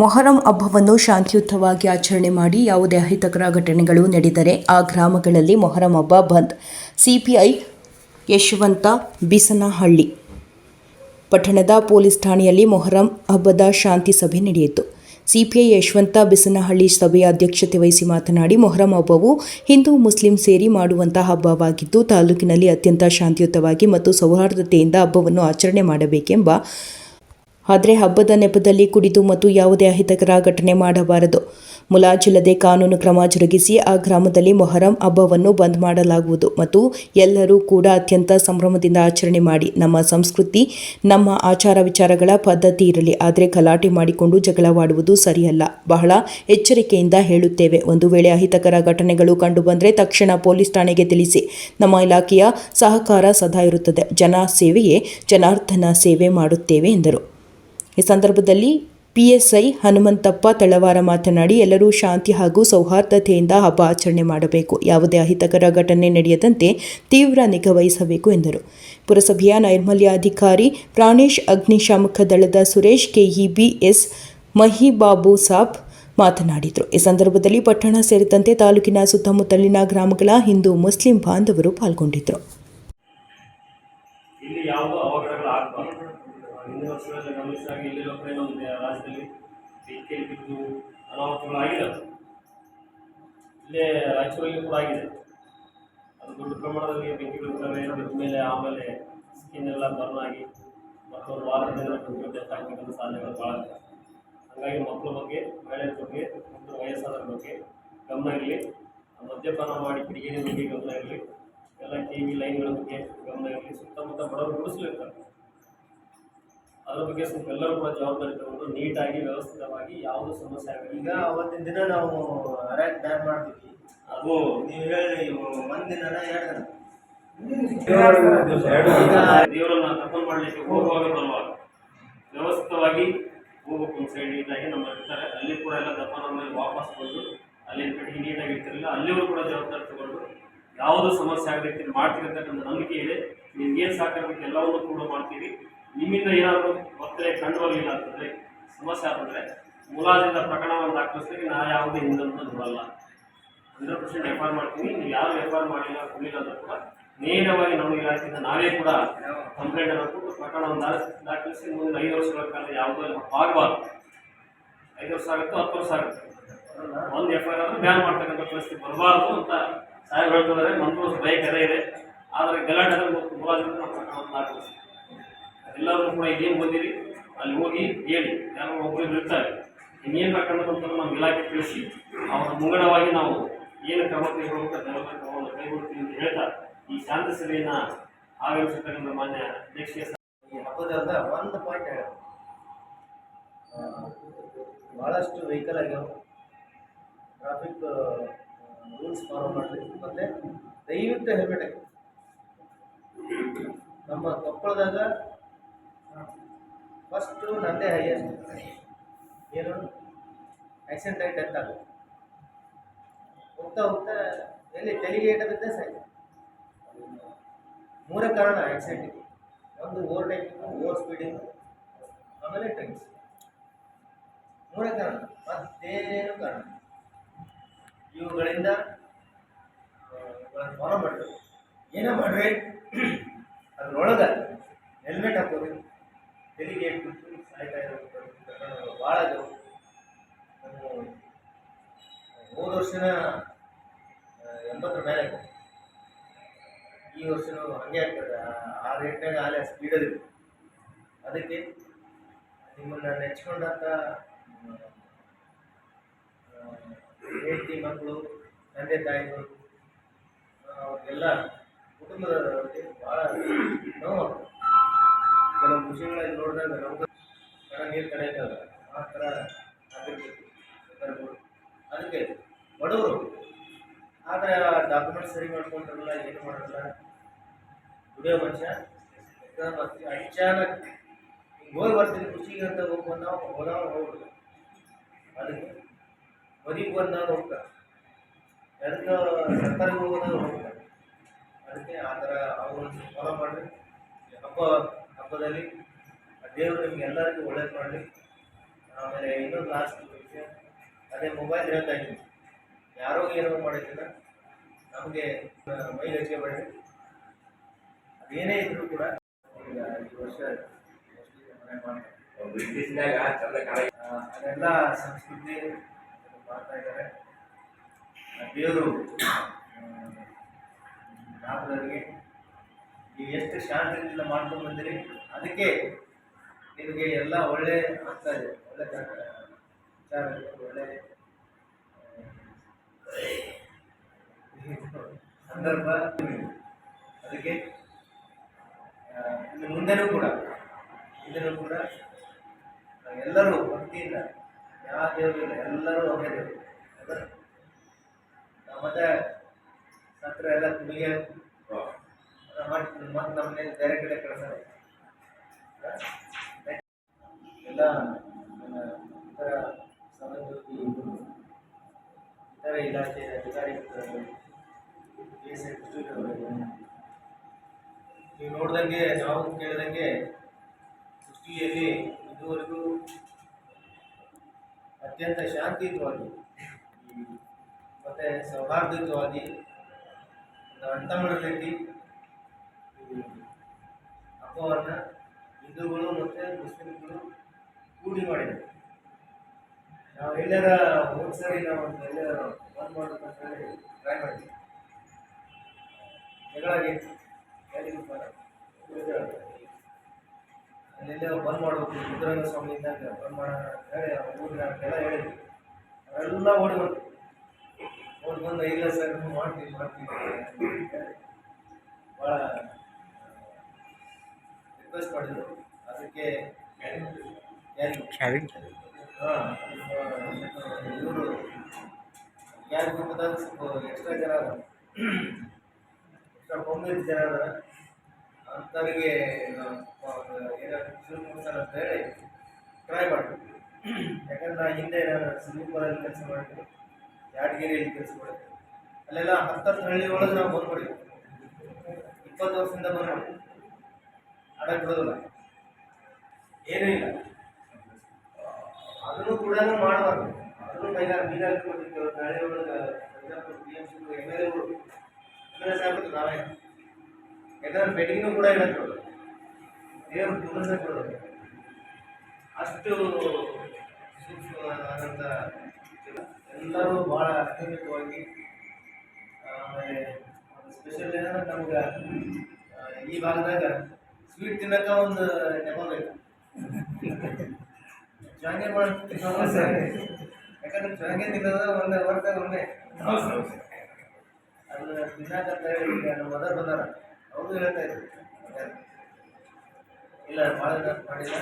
ಮೊಹರಂ ಹಬ್ಬವನ್ನು ಶಾಂತಿಯುತವಾಗಿ ಆಚರಣೆ ಮಾಡಿ ಯಾವುದೇ ಅಹಿತಕರ ಘಟನೆಗಳು ನಡೆದರೆ ಆ ಗ್ರಾಮಗಳಲ್ಲಿ ಮೊಹರಂ ಹಬ್ಬ ಬಂದ್. ಸಿಪಿಐ ಯಶವಂತ ಬಿಸನಹಳ್ಳಿ ಪಟ್ಟಣದ ಪೊಲೀಸ್ ಠಾಣೆಯಲ್ಲಿ ಮೊಹರಂ ಹಬ್ಬದ ಶಾಂತಿ ಸಭೆ ನಡೆಯಿತು. ಸಿಪಿಐ ಯಶವಂತ ಬಿಸನಹಳ್ಳಿ ಸಭೆಯ ಅಧ್ಯಕ್ಷತೆ ವಹಿಸಿ ಮಾತನಾಡಿ, ಮೊಹರಂ ಹಬ್ಬವು ಹಿಂದೂ ಮುಸ್ಲಿಂ ಸೇರಿ ಮಾಡುವಂತಹ ಹಬ್ಬವಾಗಿದ್ದು, ತಾಲೂಕಿನಲ್ಲಿ ಅತ್ಯಂತ ಶಾಂತಿಯುತವಾಗಿ ಮತ್ತು ಸೌಹಾರ್ದತೆಯಿಂದ ಹಬ್ಬವನ್ನು ಆಚರಣೆ ಮಾಡಬೇಕೆಂಬ ಆದರೆ ಹಬ್ಬದ ನೆಪದಲ್ಲಿ ಕುಡಿದು ಮತ್ತು ಯಾವುದೇ ಅಹಿತಕರ ಘಟನೆ ಮಾಡಬಾರದು. ಮುಲಾಜಿಲ್ಲದೆ ಕಾನೂನು ಕ್ರಮ ಜರುಗಿಸಿ ಆ ಗ್ರಾಮದಲ್ಲಿ ಮೊಹರಂ ಹಬ್ಬವನ್ನು ಬಂದ್ ಮಾಡಲಾಗುವುದು ಮತ್ತು ಎಲ್ಲರೂ ಕೂಡ ಅತ್ಯಂತ ಸಂಭ್ರಮದಿಂದ ಆಚರಣೆ ಮಾಡಿ. ನಮ್ಮ ಸಂಸ್ಕೃತಿ, ನಮ್ಮ ಆಚಾರ ವಿಚಾರಗಳ ಪದ್ಧತಿ ಇರಲಿ, ಆದರೆ ಗಲಾಟೆ ಮಾಡಿಕೊಂಡು ಜಗಳವಾಡುವುದು ಸರಿಯಲ್ಲ. ಬಹಳ ಎಚ್ಚರಿಕೆಯಿಂದ ಹೇಳುತ್ತೇವೆ. ಒಂದು ವೇಳೆ ಅಹಿತಕರ ಘಟನೆಗಳು ಕಂಡುಬಂದರೆ ತಕ್ಷಣ ಪೊಲೀಸ್ ಠಾಣೆಗೆ ತಿಳಿಸಿ. ನಮ್ಮ ಇಲಾಖೆಯ ಸಹಕಾರ ಸದಾ ಇರುತ್ತದೆ. ಜನ ಸೇವೆಯೇ ಜನಾರ್ದನ ಸೇವೆ ಮಾಡುತ್ತೇವೆ ಎಂದರು. ಈ ಸಂದರ್ಭದಲ್ಲಿ ಪಿಎಸ್ಐ ಹನುಮಂತಪ್ಪ ತಳವಾರ ಮಾತನಾಡಿ, ಎಲ್ಲರೂ ಶಾಂತಿ ಹಾಗೂ ಸೌಹಾರ್ದತೆಯಿಂದ ಹಬ್ಬ ಆಚರಣೆ ಮಾಡಬೇಕು. ಯಾವುದೇ ಅಹಿತಕರ ಘಟನೆ ನಡೆಯದಂತೆ ತೀವ್ರ ನಿಗಾ ವಹಿಸಬೇಕು ಎಂದರು. ಪುರಸಭೆಯ ನೈರ್ಮಲ್ಯಾಧಿಕಾರಿ ಪ್ರಾಣೇಶ್ ಅಗ್ನಿಶಾಮಕ ದಳದ ಸುರೇಶ್ ಕೆಇಬಿ ಎಸ್ ಮಹಿಬಾಬು ಸಾಬ್ ಮಾತನಾಡಿದರು. ಈ ಸಂದರ್ಭದಲ್ಲಿ ಪಟ್ಟಣ ಸೇರಿದಂತೆ ತಾಲೂಕಿನ ಸುತ್ತಮುತ್ತಲಿನ ಗ್ರಾಮಗಳ ಹಿಂದೂ ಮುಸ್ಲಿಂ ಬಾಂಧವರು ಪಾಲ್ಗೊಂಡಿದ್ದರು. ವರ್ಷಗಳಲ್ಲಿ ಗಮನಿಸಿದಾಗ ಇಲ್ಲಿರೋ ಕಡೆ ನಮ್ಮ ರಾಜ್ಯದಲ್ಲಿ ಬೆಂಕಿಯಲ್ಲಿ ಬಿದ್ದು ಅನಾಹುತಗಳು ಆಗಿದೆ ಇಲ್ಲೇ ರಾಯಚೂರಲ್ಲಿ ಕೂಡ ಆಗಿದೆ. ಅದು ದೊಡ್ಡ ಪ್ರಮಾಣದಲ್ಲಿ ಬೆಂಕಿ ಬೀಳ್ತವೆ ಬಿದ್ದ ಮೇಲೆ ಆಮೇಲೆ ಸ್ಕಿನ್ ಎಲ್ಲ ಬರ್ನ್ ಆಗಿ ಮತ್ತೊಂದು ವಾರದಿಂದ ಡೆತ್ ಆಗ್ತಕ್ಕಂಥ ಸಾಧ್ಯತೆಗಳು ಭಾಳ ಹಾಗಾಗಿ ಮಕ್ಕಳ ಬಗ್ಗೆ, ಮಹಿಳೆಯರ ಬಗ್ಗೆ, ಮತ್ತು ವಯಸ್ಸಾದರ ಬಗ್ಗೆ ಗಮನ ಇರಲಿ. ಮದ್ಯಪಾನ ಮಾಡಿ ಕಿಡಿಗೇನೆ ಬಗ್ಗೆ ಗಮನ ಇರಲಿ. ಎಲ್ಲ ಟಿ ವಿ ಲೈನ್ಗಳ ಬಗ್ಗೆ ಗಮನ ಇರಲಿ. ಸುತ್ತಮುತ್ತ ಬಡವರು ಗುಡಿಸಲಿರ್ತಾರೆ ಅದ್ರ ಬಗ್ಗೆ ಸ್ವಲ್ಪ ಎಲ್ಲರೂ ಕೂಡ ಜವಾಬ್ದಾರಿ ತಗೊಂಡು ನೀಟಾಗಿ ವ್ಯವಸ್ಥಿತವಾಗಿ ಯಾವುದೂ ಸಮಸ್ಯೆ ಆಗಲಿ ಈಗ ಅವತ್ತಿನ ದಿನ ನಾವು ಅರ್ಯಾಕ್ ಬ್ಯಾನ್ ಮಾಡ್ತೀವಿ. ಅದು ನೀವು ಹೇಳಿ ಒಂದ್ ದಿನ ಎರಡು ದೇವರನ್ನ ಕರ್ಕೊಂಡು ಮಾಡಲಿಕ್ಕೆ ಹೋಗುವಾಗ ಬರುವಾಗ ವ್ಯವಸ್ಥಿತವಾಗಿ ಹೋಗಬೇಕು ಒಂದು ಸೈಡ್ ನೀಟಾಗಿ ನಮ್ಮ ಇರ್ತಾರೆ. ಅಲ್ಲಿ ಕೂಡ ಎಲ್ಲ ದಪ್ಪನ ಮೇಲೆ ವಾಪಸ್ ಬಂದು ಅಲ್ಲಿ ಕಡೆಗೆ ನೀಟಾಗಿ ಇರ್ತಿರಲಿಲ್ಲ ಅಲ್ಲಿಯವರು ಕೂಡ ಜವಾಬ್ದಾರಿ ತಗೊಂಡು ಯಾವುದೂ ಸಮಸ್ಯೆ ಆಗಬೇಕು ಮಾಡ್ತೀರಿ ಅಂತಕ್ಕಂಥ ನಂಬಿಕೆ ಇದೆ. ನಿಮ್ಗೇನು ಸಾಕಾಗಬೇಕು ಎಲ್ಲವನ್ನೂ ಕೂಡ ಮಾಡ್ತೀವಿ. ನಿಮ್ಮಿಂದ ಏನಾದರೂ ಒತ್ತಡ ಕಂಡು ಬರಲಿಲ್ಲ ಅಂತಂದರೆ ಸಮಸ್ಯೆ ಆಗಿದ್ರೆ ಮುಲಾಜಿಂದ ಪ್ರಕರಣವನ್ನು ದಾಖಲಿಸ್ತೀವಿ ನಾ ಯಾವುದೇ ಹಿಂದನ್ನು ನೋಡಲ್ಲ. ಹಂಡ್ರೆಡ್ ಪರ್ಸೆಂಟ್ ಎಫ್ ಆರ್ ಮಾಡ್ತೀವಿ ನೀವು ಯಾರು ಎಫ್ ಆರ್ ಮಾಡಿಲ್ಲ, ಕೊಡಲಿಲ್ಲ ಅಂತ ಕೂಡ ನೇರವಾಗಿ ನಮ್ಮ ಇಲಾಖೆಯಿಂದ ನಾವೇ ಕೂಡ ಕಂಪ್ಲೇಂಟ್ ಅನ್ನು ಕೊಟ್ಟು ಪ್ರಕರಣವನ್ನು ದಾಖಲಿಸಿ ಮುಂದಿನ ಐದು ವರ್ಷಗಳ ಕಾಲ ಯಾವುದೇ ಆಗಬಾರ್ದು ಐದು ವರ್ಷ ಆಗುತ್ತೋ ಹತ್ತು ವರ್ಷ ಆಗುತ್ತೆ. ಒಂದು ಎಫ್ ಆರ್ ಆದರೂ ಬ್ಯಾನ್ ಮಾಡ್ತಕ್ಕಂಥ ಪರಿಸ್ಥಿತಿ ಬರಬಾರ್ದು ಅಂತ ಸಾಹೇಬ್ ಹೇಳ್ತಿದ್ದಾರೆ. ಮಂತ್ರ ಬೈಕ್ ಅದೇ ಇದೆ. ಆದರೆ ಗಲಾಟೆ ಮುಲಾಜಿಂದ ನಾವು ಪ್ರಕರಣವನ್ನು ದಾಖಲಿಸಿ. ಎಲ್ಲರೂ ಕೂಡ ಇದೇನು ಬಂದಿರಿ? ಅಲ್ಲಿ ಹೋಗಿ ಹೇಳಿ. ಯಾರೋ ಒಬ್ಬರು ಇರ್ತಾರೆ. ಇನ್ನೇನು ಬಂತಂದ್ರೆ ನಮ್ಮ ಇಲಾಖೆ ತಿಳಿಸಿ. ಅವರ ಮುಂಗಡವಾಗಿ ನಾವು ಏನು ಕ್ರಮ ಕೈಗೊಳ್ಳಬೇಕು ಕ್ರಮವನ್ನು ಅಂತ ಹೇಳ್ತಾ, ಈ ಶಾಂತ ಸಭೆಯನ್ನು ಆಗಮಿಸಿರ್ತಕ್ಕಂಥ ಮಾನ್ಯ ಅಧ್ಯಕ್ಷೀಯ ಈ ಹಬ್ಬದಾಗ ಒಂದು ಪಾಯಿಂಟ್ ಭಾಳಷ್ಟು ವೆಹಿಕಲ್ ಆಗ್ಯಾವ ಟ್ರಾಫಿಕ್ ರೂಲ್ಸ್ ಫಾಲೋ ಮಾಡಿರಿ ಮತ್ತೆ ದಯವಿಟ್ಟು ಹೆಲ್ಮೆಟ್ ನಮ್ಮ ಕೊಪ್ಪಳದಾಗ ಫಸ್ಟು ನಂದೇ ಹೈಯೆಸ್ಟ್ ಏನು? ಆಕ್ಸಿಡೆಂಟ್ ಆಗಿ ಡೆತ್ ಆಗುತ್ತೆ ಹೋಗ್ತಾ ಹೋಗ್ತಾ ಎಲ್ಲಿ ತೆಲಿಗೆ ಏಟ ಬಿದ್ದ ಮೂರೇ ಕಾರಣ ಆಕ್ಸಿಡೆಂಟಿಗೆ ಒಂದು ಓವರ್ ಟೇಕಿಂಗು ಓವರ್ ಸ್ಪೀಡಿಂಗು ಆಮೇಲೆ ಡ್ರಿಂಕ್ಸ್ ಮೂರೇ ಕಾರಣ, ಮತ್ತೇನೇನು ಕಾರಣ? ಇವುಗಳಿಂದ ಫಾಲೋ ಮಾಡಿರಿ ಏನೋ ಮಾಡ್ರಿ? ಅದ್ರೊಳಗೆ ಹೆಲ್ಮೆಟ್ ಹಾಕೋರಿ. ಏಟ್ ಬಿಟ್ಟು ಸಾಯ್ತಾ ಇರೋ ಪ್ರಕರಣಗಳು ಭಾಳ ನಾವು ಹೋದ ವರ್ಷನ ಎಂಬತ್ತರ ಮೇಲೆ ಈ ವರ್ಷನೂ ಹಂಗೆ ಆಗ್ತದೆ. ಆ- ರೇಟ್ನಾಗ ಆಲೆ ಸ್ಪೀಡಲ್ಲಿ ಅದಕ್ಕೆ ನಿಮ್ಮನ್ನು ನೆಚ್ಕೊಂಡಂಥ ಹೆಂಡತಿ ಮಕ್ಕಳು ತಂದೆ ತಾಯಿಗಳು ಅವ್ರಿಗೆಲ್ಲ ಕುಟುಂಬದವರಿಗೆ ಭಾಳ ನೋವು ಕೆಲವು ವಿಷಯಗಳಲ್ಲಿ ನೋಡಿದಾಗ ನಮ್ಗೆ ಕಣ ನೀರು ಕಡೆಯಕ್ಕಾಗಲ್ಲ ಆ ಥರ ಆಗಿರ್ಬೇಕು. ಅದಕ್ಕೆ ಬಡವರು, ಆದರೆ ಡಾಕ್ಯುಮೆಂಟ್ ಸರಿ ಮಾಡ್ಕೊಂಡ್ರಲ್ಲ, ಏನು ಮಾಡಲ್ಲ? ದುಡಿಯೋ ಮನುಷ್ಯ ಅಚಾನಕ್ ಹಿಂಗೆ ಹೋಗಿ ಬರ್ತೀನಿ ಖುಷಿಗೆ ಅಂತ ಹೋಗಿ ನಾವು ಹೋದವ ಹೋಗ್ಬಿಡ್ತಾರೆ ಅದಕ್ಕೆ ಮದುವೆಗೆ ಬಂದವ್ರು ಹೋಗ್ತಾರೆ ಎದಕ್ಕೆ ಸರ್ಕಾರಕ್ಕೆ ಹೋಗೋದವ್ರು ಹೋಗ್ತಾರೆ ಅದಕ್ಕೆ ಆ ಥರ ಅವ್ರನ್ನ ಫಾಲೋ ಮಾಡಿರಿ. ಹಬ್ಬ ಹಬ್ಬದಲ್ಲಿ ದೇವರು ನಿಮ್ಗೆ ಎಲ್ಲರಿಗೂ ಒಳ್ಳೇದು ಮಾಡಲಿ. ಆಮೇಲೆ ಇನ್ನೊಂದು ಲಾಸ್ಟ್ ವಿಷಯ, ಅದೇ ಮೊಬೈಲ್ ಹೇಳ್ತಾ ಇದ್ದೀನಿ ಯಾರೋ ಏನೋ ಮಾಡಿದ್ದಿಲ್ಲ ನಮಗೆ ಮೈ ಹಚ್ಕೋಬೇಡಿ ಅದೇನೇ ಇದ್ರು ಕೂಡ ಈಗ ವರ್ಷ ಅದೆಲ್ಲ ಸಂಸ್ಕೃತಿ ಮಾಡ್ತಾ ಇದ್ದಾರೆ. ದೇವರು ನಾಲ್ಕರಿಗೆ ನೀವು ಎಷ್ಟು ಶಾಂತಿಯಿಂದ ಮಾಡ್ಕೊಂಡು ಬಂದಿರಿ, ಅದಕ್ಕೆ ನಿಮಗೆ ಎಲ್ಲ ಒಳ್ಳೆ ಆಗ್ತಾ ಇದೆ, ಒಳ್ಳೆ ವಿಚಾರ, ಒಳ್ಳೆ ಸಂದರ್ಭ ಅದಕ್ಕೆ ಇನ್ನು ಮುಂದೆನೂ ಕೂಡ ಇದನ್ನು ಕೂಡ, ಎಲ್ಲರೂ ಭಕ್ತಿಯಿಂದ, ಯಾವ ದೇವರು ಇಲ್ಲ, ಎಲ್ಲರೂ ಒಂದೇ ದೇವರು. ಮತ್ತೆ ಹತ್ರ ಎಲ್ಲ ಕುಡಿಗೆ ಮತ್ತೆ ಮತ್ತೆ ನಮ್ಮನೆ ಬೇರೆ ಕಡೆ ಕಳಿಸ್ತಾರೆ ಎಲ್ಲ ಇತರ ಸಹೋದ್ಯೋಗಿ ಇತರ ಇಲಾಖೆ ಅಧಿಕಾರಿಗಳು ಕೆ ಎಸ್ ನೀವು ನೋಡ್ದಂಗೆ ನಾವು ಕೇಳಿದಂಗೆ ಸೃಷ್ಟಿಯಲ್ಲಿ ಇದುವರೆಗೂ ಅತ್ಯಂತ ಶಾಂತಿಯುತವಾಗಿ ಮತ್ತು ಸೌಹಾರ್ದಯುತವಾಗಿ ಮಾಡಿ ರೀತಿ ಹಬ್ಬವನ್ನು ಹಿಂದೂಗಳು ಮತ್ತು ಮುಸ್ಲಿಮ್ಗಳು ಕೂಡಿ ಮಾಡಿದ್ದಾರೆ ನಾವು ಎಲ್ಲರ ಸರಿ ನಾವು ಎಲ್ಲರ ಬಂದ್ ಮಾಡ್ಬೇಕಂತ ಹೇಳಿ ಟ್ರೈ ಮಾಡಿದ್ವಿ. ಜಗಳ ಆಗಿತ್ತು. ಎಲ್ಲಿಗೂ ಬರ ಅಲ್ಲೆಲ್ಲ ಬಂದ್ ಮಾಡಬೇಕು ರುದ್ರಂಗ ಸ್ವಾಮಿಯಿಂದ ಬಂದ್ ಮಾಡೋಣ ಅಂತ ಹೇಳಿ ಊರಿನ ಕೆಲ ಹೇಳಿದ್ವಿ ಅವರೆಲ್ಲ ಓಡಿ ಬಂದು ಓಡಿ ಬಂದು ಇಲ್ಲ ಸರ್ ಮಾಡ್ತೀವಿ ಮಾಡ್ತೀವಿ ಭಾಳ ರಿಕ್ವೆಸ್ಟ್ ಮಾಡಿದ್ರು. ಅದಕ್ಕೆ ಹಾಂ ಇವರು ಯಾರು ಗ್ರೂಪದಾಗ ಸ್ವಲ್ಪ ಎಕ್ಸ್ಟ್ರಾ ಜನ ಅದ ಎಕ್ಸ್ಟ್ರಾ ಕೊಂಬಿದ ಜನ ಅದ ಅಂಥವ್ರಿಗೆ ಏನಾದ್ರು ಅಂತ ಹೇಳಿ ಟ್ರೈ ಮಾಡಿ ಯಾಕಂದ್ರೆ ನಾ ಹಿಂದೆ ನಾನು ಸಿಂಗಪುರಲ್ಲಿ ಕೆಲಸ ಮಾಡಿದ್ವಿ ಯಾದಗಿರಿಯಲ್ಲಿ ಕೆಲಸ ಮಾಡಿದ್ವಿ ಅಲ್ಲೆಲ್ಲ ಹತ್ತತ್ತು ಹಳ್ಳಿ ಒಳಗೆ ನಾವು ಬಂದ್ ಮಾಡಿದ್ವಿ ಇಪ್ಪತ್ತು ವರ್ಷದಿಂದ ಬಂದ್ ಆಡಕ್ಕೆ ಬಿಡೋದಿಲ್ಲ. ಏನೂ ಇಲ್ಲ. ಅದನ್ನು ಕೂಡ ಮಾಡಬಾರ್ದು. ಅದನ್ನು ಮೈದಾನ ಮೀನಾಗಿ ಕೊಟ್ಟಿದ್ದೇವೆ ನಾಳೆ ಒಳಗೆ P M C M L ಎಗಳು ಎಂ ಎಲ್ ಎ ಸಾಹೇಬ್ರು ನಾವೇ. ಯಾಕಂದ್ರೆ ಬೆಟ್ಟಿಂಗ್ನು ಕೂಡ ಇಡಕ್ಕೆ ಬಿಡೋದು ದೇವರು ಕುಂದ್ರಸಕ್ಕೆ ಕೊಡೋದು. ಅಷ್ಟು ಸೂಕ್ಷ್ಮವಾದಂಥ ಇಲ್ಲ. ಎಲ್ಲರೂ ಭಾಳ ಅತ್ಯುನ್ನತವಾಗಿ ಆಮೇಲೆ ಸ್ಪೆಷಲ್ ಏನಂದ್ರೆ ನಮ್ಗೆ ಈ ಭಾಗದಾಗ ಸ್ವೀಟ್ ತಿನ್ನಕ ಒಂದು ನೆಪ ಬೇಕು. ಜಾಂಗೆ ಮಾಡ್ತೀವಿ ಯಾಕಂದ್ರೆ ಜಾಂಗೆ ತಿನ್ನೋದ ಒಂದೇ ವರ್ಷ ಒಮ್ಮೆ ಅದನ್ನ ತಿನ್ನಕಂತ ಹೇಳಿ ಈಗ ನಮ್ಮ ಮದರ್ ಬಂದಾರ. ಅವರು ಹೇಳ್ತಾ ಇದ್ರು. ಇಲ್ಲ, ಭಾಳ ಮಾಡಿಲ್ಲ.